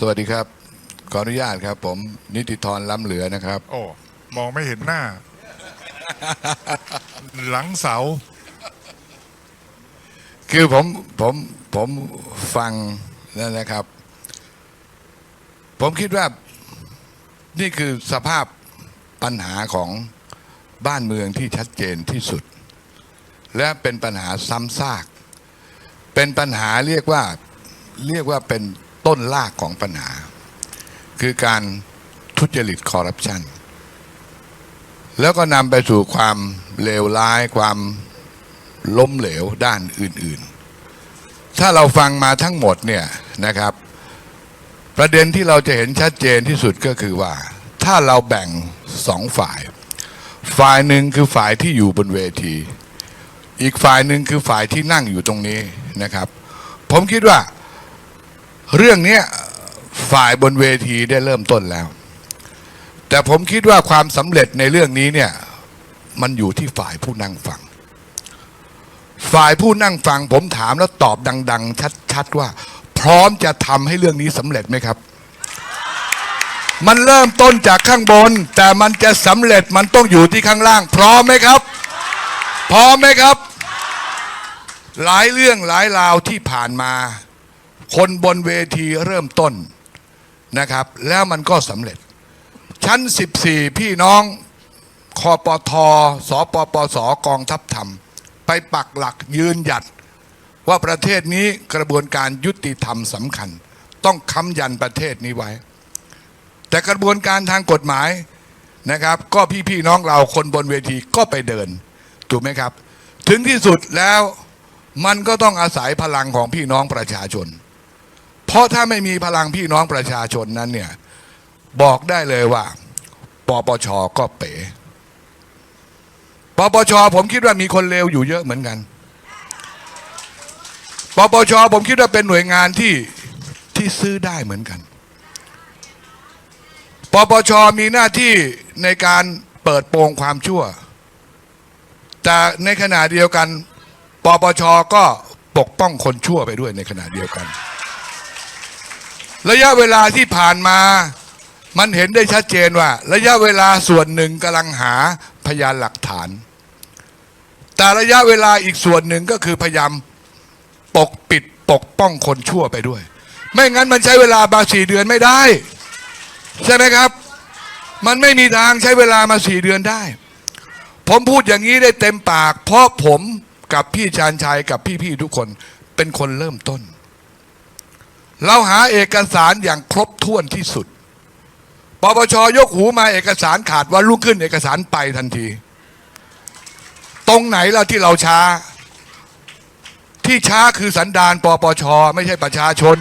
สวัสดีครับ ขออนุญาตครับ ผมนิติธรล้ำเหลือนะครับ โอ้มองไม่เห็นหน้า หลังเสา คือผมผมผมฟังนั่นนะครับ ผมคิดว่านี่คือสภาพปัญหาของบ้านเมืองที่ชัดเจนที่สุด และเป็นปัญหาซ้ำซาก เป็นปัญหาเรียกว่าเรียกว่าเป็น ต้นรากของปัญหา คือการทุจริตคอร์รัปชันแล้วก็นำไปสู่ความเลวร้ายความล้มเหลวด้านอื่น ๆ ถ้าเราฟังมาทั้งหมดเนี่ยนะครับ ประเด็นที่เราจะเห็นชัดเจนที่สุดก็คือว่า ถ้าเราแบ่งสองฝ่าย ฝ่ายหนึ่งคือฝ่ายที่อยู่บนเวที อีกฝ่ายหนึ่งคือฝ่ายที่นั่งอยู่ตรงนี้นะครับ ผมคิดว่า เรื่องนี้ฝ่ายบนเวทีได้เริ่มต้นแล้ว แต่ผมคิดว่าความสำเร็จในเรื่องนี้เนี่ย มันอยู่ที่ฝ่ายผู้นั่งฟัง ฝ่ายผู้นั่งฟังผมถามแล้วตอบดัง ๆ ชัดๆว่า พร้อมจะทำให้เรื่องนี้สำเร็จไหมครับ มันเริ่มต้นจากข้างบน แต่มันจะสำเร็จมันต้องอยู่ที่ข้างล่าง พร้อมไหมครับ พร้อมไหมครับ หลายเรื่องหลายราวที่ผ่านมา คนบนเวทีเริ่มต้นนะครับ แล้วมันก็สำเร็จ ชั้น 14 พี่น้องคอปทสปปสกองทัพธรรม ไปปักหลักยืนหยัด ว่าประเทศนี้กระบวนการยุติธรรมสำคัญ ต้องค้ำยันประเทศนี้ไว้ แต่กระบวนการทางกฎหมายนะครับ ก็พี่ๆน้องเราคนบนเวทีก็ไปเดินถูกไหมครับ ถึงที่สุดแล้วมันก็ต้องอาศัยพลังของพี่น้องประชาชน เพราะถ้าไม่มีพลังพี่น้องประชาชนนั้นเนี่ย บอกได้เลยว่า ปปชก็เป๋ปปชผมคิดว่ามีคนเลวอยู่เยอะเหมือนกัน ปปชผมคิดว่าเป็นหน่วยงานที่ที่ซื้อได้เหมือนกัน ปปชมีหน้าที่ในการเปิดโปงความชั่ว แต่ในขณะเดียวกัน ปปชก็ปกป้องคนชั่วไปด้วยในขณะเดียวกัน ระยะเวลาที่ผ่านมา มันเห็นได้ชัดเจนว่า ระยะเวลาส่วนหนึ่งกำลังหาพยานหลักฐาน แต่ระยะเวลาอีกส่วนหนึ่งก็คือพยายามปกปิดปกป้องคนชั่วไปด้วย ไม่งั้นมันใช้เวลาบาสี่เดือนไม่ได้ ใช่ไหมครับ มันไม่มีทางใช้เวลามาสี่เดือนได้ ผมพูดอย่างนี้ได้เต็มปาก เพราะผมกับพี่ชานชัยกับพี่ๆทุกคนเป็นคนเริ่มต้น เราหาเอกสารอย่างครบถ้วนที่สุด ปปชยกหูมาเอกสารขาดวันรุ่งขึ้นเอกสารไปทันที ตรงไหนล่ะที่เราช้า ที่ช้าคือสันดานปปชไม่ใช่ประชาชน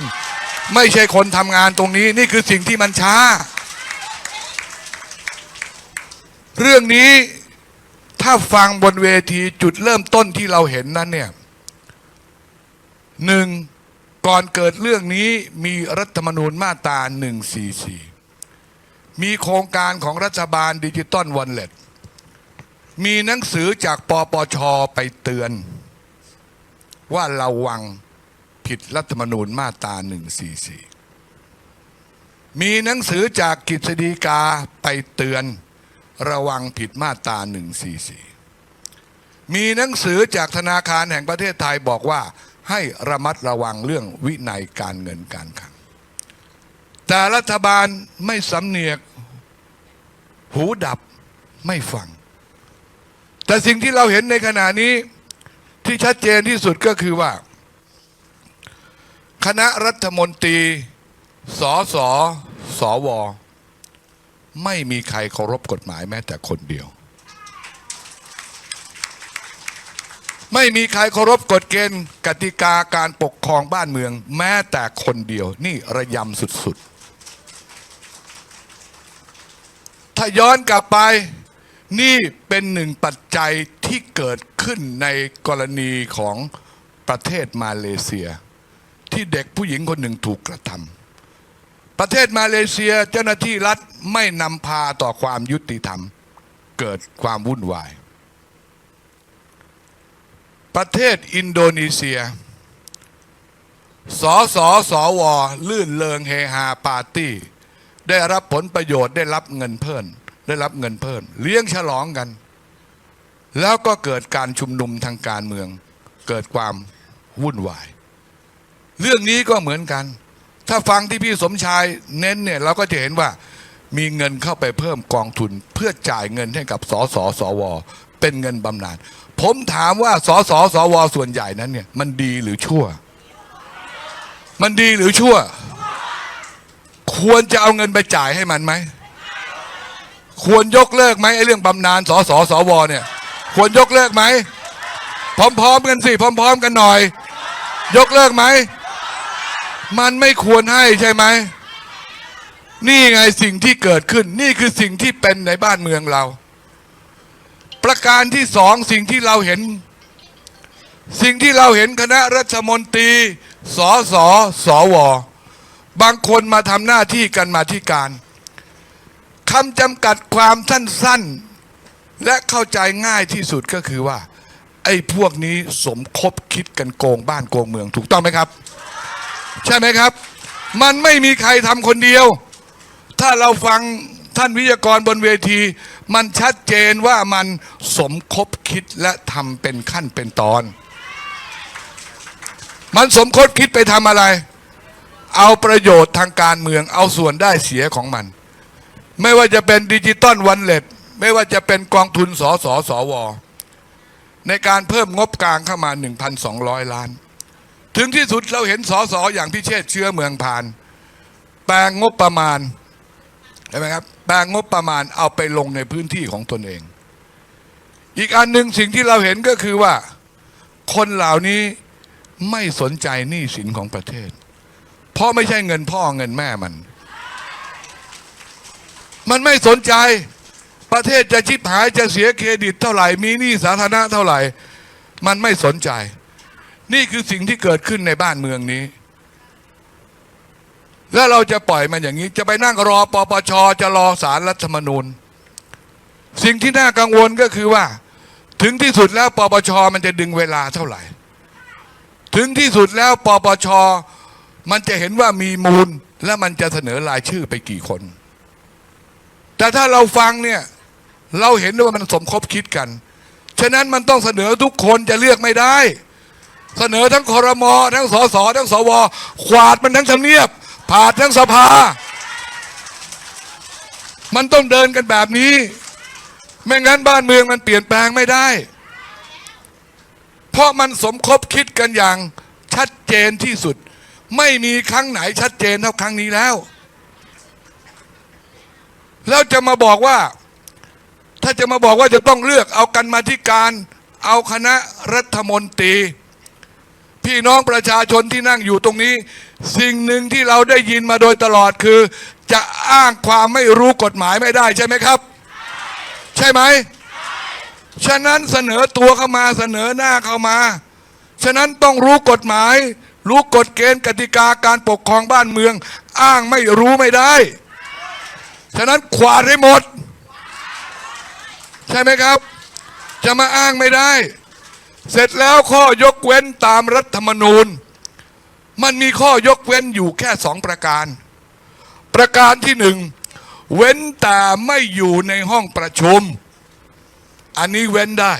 ไม่ใช่คนทำงานตรงนี้ นี่คือสิ่งที่มันช้า เรื่องนี้ถ้าฟังบนเวทีจุดเริ่มต้นที่เราเห็นนั้นเนี่ยหนึ่ง ก่อนเกิดเรื่องนี้มีรัฐธรรมนูญมาตรา 144 มีโครงการของรัฐบาลดิจิตอลวันเล็ตมีหนังสือจากปปชไปเตือน ว่าระวังผิดรัฐธรรมนูญมาตรา 144 มีหนังสือจากกฤษฎีกาไปเตือน ระวังผิดมาตรา 144 มีหนังสือจากธนาคารแห่งประเทศไทยบอกว่า ให้ระมัดระวังเรื่องวินัยการเงินการคลังแต่รัฐบาลไม่สำเนียก หูดับไม่ฟัง แต่สิ่งที่เราเห็นในขณะนี้ที่ชัดเจนที่สุดก็คือว่า คณะรัฐมนตรีสสสว ไม่มีใครเคารพกฎหมายแม้แต่คนเดียว ไม่มีใครเคารพกฎเกณฑ์กติกาการปกครองบ้านเมือง แม้แต่คนเดียว นี่ระยำสุดๆ ถ้าย้อนกลับไป นี่เป็นหนึ่งปัจจัยที่เกิดขึ้นในกรณีของประเทศมาเลเซีย ที่เด็กผู้หญิงคนหนึ่งถูกกระทำประเทศมาเลเซียเจ้าหน้าที่รัฐไม่นำพาต่อความยุติธรรม เกิดความวุ่นวาย ประเทศอินโดนีเซียสอสอสอวอลื่นเลิงเฮฮาปาร์ตี้ ได้รับผลประโยชน์ได้รับเงินเพิ่มได้รับเงินเพิ่มเลี้ยงฉลองกัน แล้วก็เกิดการชุมนุมทางการเมือง เกิดความวุ่นวาย เรื่องนี้ก็เหมือนกัน ถ้าฟังที่พี่สมชายเน้นเนี่ยเราก็จะเห็นว่ามีเงินเข้าไปเพิ่มกองทุน เพื่อจ่ายเงินให้กับสสสว เป็นเงินบำนาญ ผมถามว่าสสสวส่วนใหญ่นั้นเนี่ย มันดีหรือชั่ว มันดีหรือชั่ว ควรจะเอาเงินไปจ่ายให้มันไหม ควรยกเลิกไหมไอ้เรื่องบำนาญสสสวเนี่ย ควรยกเลิกไหม พร้อม ๆ กันสิ พร้อม ๆ กันหน่อย ยกเลิกไหม มันไม่ควรให้ใช่ไหม นี่ไงสิ่งที่เกิดขึ้น นี่คือสิ่งที่เป็นในบ้านเมืองเรา ประการที่สองสิ่งที่เราเห็น สิ่งที่เราเห็นคณะรัฐมนตรีสสสว บางคนมาทำหน้าที่กันมาที่การคำจำกัดความสั้นๆ และเข้าใจง่ายที่สุดก็คือว่า ไอ้พวกนี้สมคบคิดกันโกงบ้านโกงเมืองถูกต้องไหมครับ ใช่ไหมครับ มันไม่มีใครทำคนเดียว ถ้าเราฟังท่านวิทยากรบนเวที มันชัดเจนว่ามันสมคบคิดและทำเป็นขั้นเป็นตอน มันสมคบคิดไปทำอะไร เอาประโยชน์ทางการเมือง เอาส่วนได้เสียของมัน ไม่ว่าจะเป็นดิจิตอลวันเล็ตไม่ว่าจะเป็นกองทุนสสสว ในการเพิ่มงบกลางเข้ามา 1,200 ล้าน ถึงที่สุดเราเห็นสสอย่างพิเชษเชื้อเมืองพาน แปลงงบประมาณใช่ไหมครับ แปลงงบประมาณเอาไปลงในพื้นที่ของตนเอง อีกอันหนึ่งสิ่งที่เราเห็นก็คือว่า คนเหล่านี้ไม่สนใจหนี้สินของประเทศ เพราะไม่ใช่เงินพ่อเงินแม่มัน มันไม่สนใจประเทศจะชิบหายจะเสียเครดิตเท่าไหร่ มีหนี้สาธารณะเท่าไหร่ มันไม่สนใจ นี่คือสิ่งที่เกิดขึ้นในบ้านเมืองนี้ แล้วเราจะปล่อยมันอย่างนี้ จะไปนั่งรอปปชจะรอสารรัฐธรรมนูญ สิ่งที่น่ากังวลก็คือว่า ถึงที่สุดแล้วปปชมันจะดึงเวลาเท่าไหร่ ถึงที่สุดแล้วปปชมันจะเห็นว่ามีมูลและมันจะเสนอรายชื่อไปกี่คน แต่ถ้าเราฟังเนี่ยเราเห็นว่ามันสมคบคิดกัน ฉะนั้นมันต้องเสนอทุกคนจะเลือกไม่ได้ เสนอทั้งคอรมอทั้งสสทั้งสวขวาดมันทั้งทำเนียบ ผ่าทั้งสภา มันต้องเดินกันแบบนี้ ไม่งั้นบ้านเมืองมันเปลี่ยนแปลงไม่ได้ เพราะมันสมคบคิดกันอย่างชัดเจนที่สุด ไม่มีครั้งไหนชัดเจนเท่าครั้งนี้แล้ว แล้วจะมาบอกว่า ถ้าจะมาบอกว่าจะต้องเลือกเอากันมาที่การ เอาคณะรัฐมนตรี พี่น้องประชาชนที่นั่งอยู่ตรงนี้ สิ่งหนึ่งที่เราได้ยินมาโดยตลอดคือ จะอ้างความไม่รู้กฎหมายไม่ได้ใช่ไหมครับ ใช่ไหมฉะนั้นเสนอตัวเข้ามาเสนอหน้าเข้ามา ฉะนั้นต้องรู้กฎหมาย รู้กฎเกณฑ์กติกาการปกครองบ้านเมือง อ้างไม่รู้ไม่ได้ ฉะนั้นขวาดให้หมด ใช่ไหมครับ จะมาอ้างไม่ได้ เสร็จแล้วข้อยกเว้นตามรัฐธรรมนูญ มันมีข้อยกเว้นอยู่แค่สองประการ ประการที่หนึ่งเว้นแต่ไม่อยู่ในห้องประชุม อันนี้เว้นได้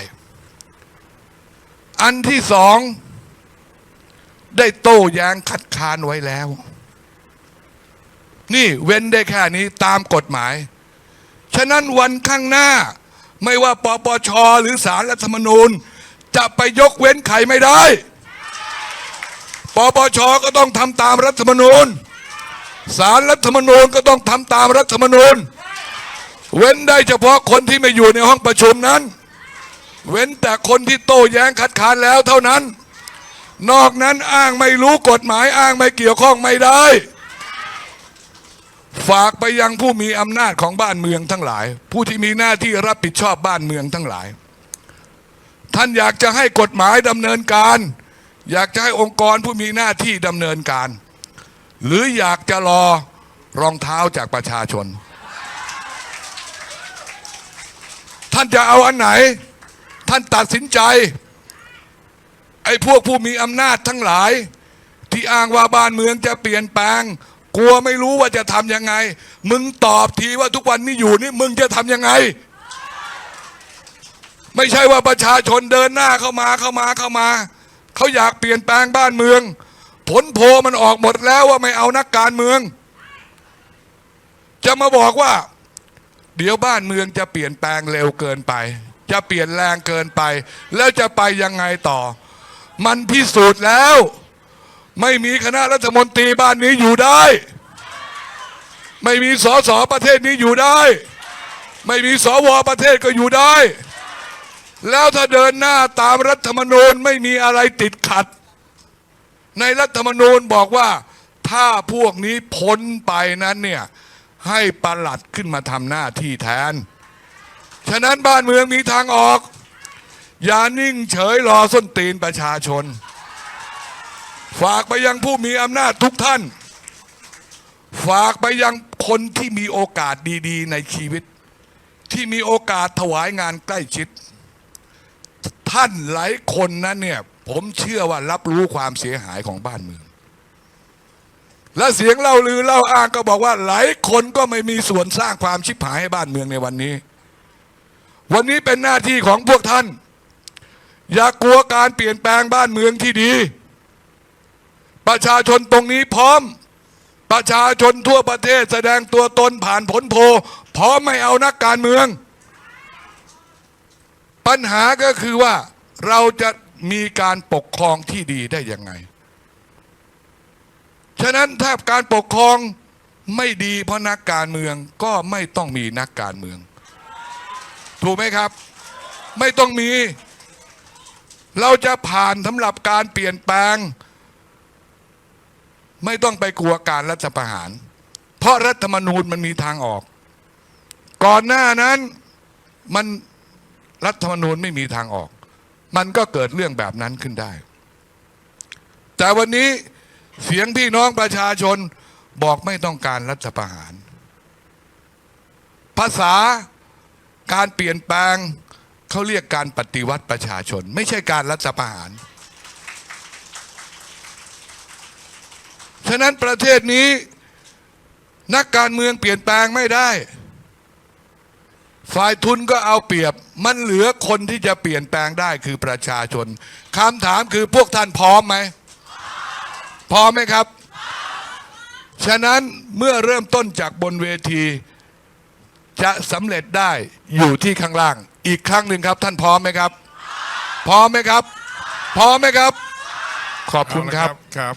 อันที่สอง ได้โต้แย้งคัดค้านไว้แล้ว นี่เว้นได้แค่นี้ตามกฎหมาย ฉะนั้นวันข้างหน้า ไม่ว่าปปชหรือสารรัฐธรรมนูญ จะไปยกเว้นใครไม่ได้ ปปชก็ต้องทำตามรัฐธรรมนูญ สารรัฐธรรมนูญก็ต้องทำตามรัฐธรรมนูญ เว้นได้เฉพาะคนที่ไม่อยู่ในห้องประชุมนั้น เว้นแต่คนที่โต้แย้งคัดค้านแล้วเท่านั้น นอกนั้นอ้างไม่รู้กฎหมายอ้างไม่เกี่ยวข้องไม่ได้ ฝากไปยังผู้มีอำนาจของบ้านเมืองทั้งหลาย ผู้ที่มีหน้าที่รับผิดชอบบ้านเมืองทั้งหลาย ท่านอยากจะให้กฎหมายดำเนินการ อยากจะให้องค์กรผู้มีหน้าที่ดำเนินการ หรืออยากจะรอรองเท้าจากประชาชน ท่านจะเอาอันไหน ท่านตัดสินใจไอ้พวกผู้มีอำนาจทั้งหลาย ที่อ้างว่าบ้านเมืองจะเปลี่ยนแปลง กลัวไม่รู้ว่าจะทำยังไง มึงตอบทีว่าทุกวันนี้อยู่นี่มึงจะทำยังไง ไม่ใช่ว่าประชาชนเดินหน้าเข้ามาเข้ามาเข้ามาเขาอยากเปลี่ยนแปลงบ้านเมือง ผลโพมันออกหมดแล้วว่าไม่เอานักการเมือง จะมาบอกว่า เดี๋ยวบ้านเมืองจะเปลี่ยนแปลงเร็วเกินไป จะเปลี่ยนแรงเกินไป แล้วจะไปยังไงต่อ มันพิสูจน์แล้ว ไม่มีคณะรัฐมนตรีบ้านนี้อยู่ได้ ไม่มีสสประเทศนี้อยู่ได้ ไม่มีสวประเทศก็อยู่ได้ แล้วถ้าเดินหน้าตามรัฐธรรมนูญไม่มีอะไรติดขัด ในรัฐธรรมนูญบอกว่า ถ้าพวกนี้พ้นไปนั้นเนี่ยให้ประหลัดขึ้นมาทำหน้าที่แทน ฉะนั้นบ้านเมืองมีทางออก อย่านิ่งเฉยรอส้นตีนประชาชน ฝากไปยังผู้มีอำนาจทุกท่าน ฝากไปยังคนที่มีโอกาสดีๆ ในชีวิต ที่มีโอกาสถวายงานใกล้ชิด ท่านหลายคนนั้นเนี่ย ผมเชื่อว่ารับรู้ความเสียหายของบ้านเมือง และเสียงเล่าลือเล่าอ้างก็บอกว่าหลายคนก็ไม่มีส่วนสร้างความชิบหายให้บ้านเมืองในวันนี้ วันนี้เป็นหน้าที่ของพวกท่าน อย่ากลัวการเปลี่ยนแปลงบ้านเมืองที่ดี ประชาชนตรงนี้พร้อม ประชาชนทั่วประเทศแสดงตัวตนผ่านผลโพพร้อมไม่เอานักการเมือง ปัญหาก็คือว่าเราจะมีการปกครองที่ดีได้ยังไง ฉะนั้นถ้าการปกครองไม่ดีเพราะนักการเมืองก็ไม่ต้องมีนักการเมือง ถูกไหมครับ ไม่ต้องมี เราจะผ่านสำหรับการเปลี่ยนแปลง ไม่ต้องไปกลัวการรัฐประหาร เพราะรัฐธรรมนูญมันมีทางออก ก่อนหน้านั้นมัน รัฐธรรมนูญไม่มีทางออก มันก็เกิดเรื่องแบบนั้นขึ้นได้ แต่วันนี้เสียงพี่น้องประชาชนบอกไม่ต้องการรัฐประหาร ภาษาการเปลี่ยนแปลงเขาเรียกการปฏิวัติประชาชน ไม่ใช่การรัฐประหาร ฉะนั้นประเทศนี้นักการเมืองเปลี่ยนแปลงไม่ได้ ฝ่ายทุนก็เอาเปรียบ มันเหลือคนที่จะเปลี่ยนแปลงได้คือประชาชนคำถามคือพวกท่านพร้อมไหมพร้อมไหมครับ ฉะนั้นเมื่อเริ่มต้นจากบนเวที จะสำเร็จได้อยู่ที่ข้างล่าง อีกครั้งหนึ่งครับ ท่านพร้อมไหมครับ พร้อมไหมครับ พร้อมไหมครับ ขอบคุณครับครับ